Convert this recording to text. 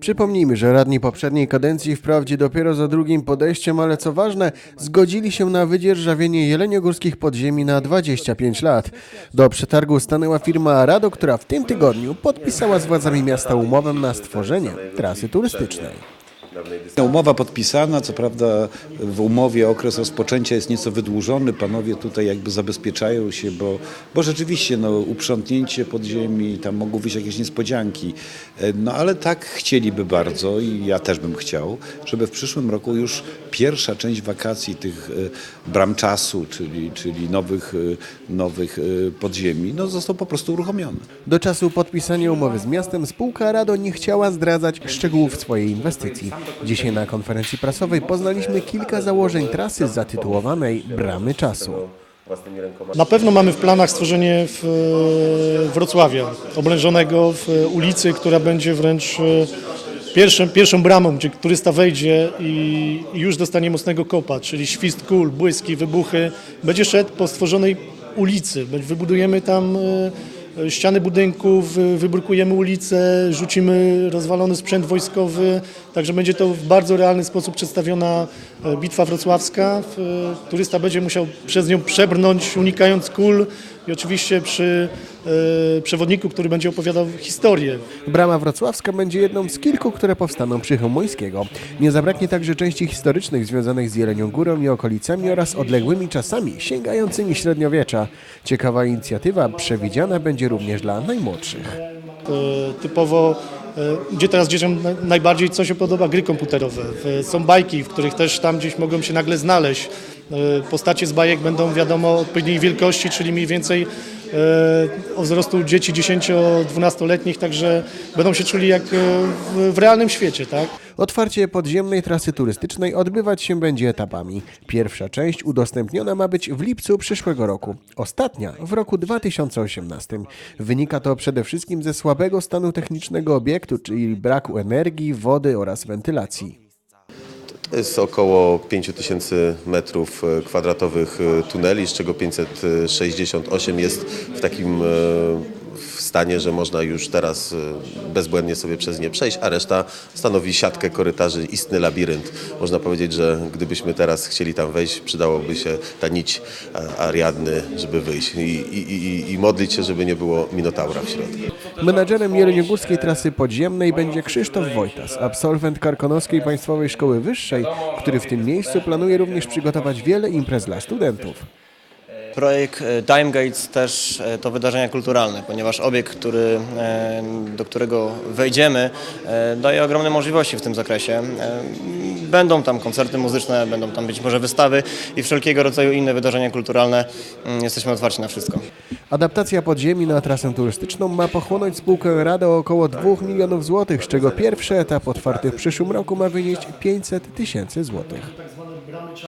Przypomnijmy, że radni poprzedniej kadencji wprawdzie dopiero za drugim podejściem, ale co ważne, zgodzili się na wydzierżawienie jeleniogórskich podziemi na 25 lat. Do przetargu stanęła firma Rado, która w tym tygodniu podpisała z władzami miasta umowę na stworzenie trasy turystycznej. Umowa podpisana, co prawda w umowie okres rozpoczęcia jest nieco wydłużony. Panowie tutaj jakby zabezpieczają się, bo, bo rzeczywiście no, uprzątnięcie podziemi, tam mogą być jakieś niespodzianki. E, No ale tak chcieliby bardzo i ja też bym chciał, żeby w przyszłym roku już pierwsza część wakacji tych e, bram czasu, czyli, czyli nowych, e, nowych podziemi, no, został po prostu uruchomiony. Do czasu podpisania umowy z miastem spółka Rado nie chciała zdradzać szczegółów swojej inwestycji. Dzisiaj na konferencji prasowej poznaliśmy kilka założeń trasy zatytułowanej Bramy Czasu. Na pewno mamy w planach stworzenie w e, Wrocławia, oblężonego w ulicy, która będzie wręcz e, pierwszą, pierwszą bramą, gdzie turysta wejdzie i i już dostanie mocnego kopa, czyli świst kul, błyski, wybuchy. Będzie szedł po stworzonej ulicy. Wybudujemy tam e, ściany budynków, wy- wybrukujemy ulicę, rzucimy rozwalony sprzęt wojskowy, także będzie to w bardzo realny sposób przedstawiona e, bitwa wrocławska. W- Turysta będzie musiał przez nią przebrnąć, unikając kul i oczywiście przy e, przewodniku, który będzie opowiadał historię. Brama Wrocławska będzie jedną z kilku, które powstaną przy Chełmońskiego. Nie zabraknie także części historycznych związanych z Jelenią Górą i okolicami oraz odległymi czasami sięgającymi średniowiecza. Ciekawa inicjatywa przewidziana będzie również dla najmłodszych. e, typowo, e, gdzie teraz dzieciom na- najbardziej co się podoba, gry komputerowe. Są bajki, w których też tam gdzieś mogą się nagle znaleźć. E, Postacie z bajek będą wiadomo odpowiedniej wielkości, czyli mniej więcej e, o wzrostu dzieci 10-12-letnich, także będą się czuli jak e, w, w realnym świecie, tak? Otwarcie podziemnej trasy turystycznej odbywać się będzie etapami. Pierwsza część udostępniona ma być w lipcu przyszłego roku, ostatnia w roku 2018. Wynika to przede wszystkim ze słabego stanu technicznego obiektu, czyli braku energii, wody oraz wentylacji. Jest około 5000 metrów e, kwadratowych e, tuneli, z czego 568 jest w takim e, w stanie, że można już teraz bezbłędnie sobie przez nie przejść, a reszta stanowi siatkę korytarzy, istny labirynt. Można powiedzieć, że gdybyśmy teraz chcieli tam wejść, przydałoby się ta nić Ariadny, żeby wyjść i, i, i, i modlić się, żeby nie było Minotaura w środku. Menadżerem jeleniogórskiej trasy podziemnej będzie Krzysztof Wojtas, absolwent Karkonoskiej Państwowej Szkoły Wyższej, który w tym miejscu planuje również przygotować wiele imprez dla studentów. Projekt e, Dime Gates też e, to wydarzenia kulturalne, ponieważ obiekt, który, e, do którego wejdziemy, daje ogromne możliwości w tym zakresie. Będą tam koncerty muzyczne, będą tam być może wystawy i wszelkiego rodzaju inne wydarzenia kulturalne. Mm, Jesteśmy otwarci na wszystko. Adaptacja podziemi na trasę turystyczną ma pochłonąć spółkę Rada około 2 milionów złotych, z czego pierwszy etap otwarty w przyszłym roku ma wynieść 500 tysięcy złotych.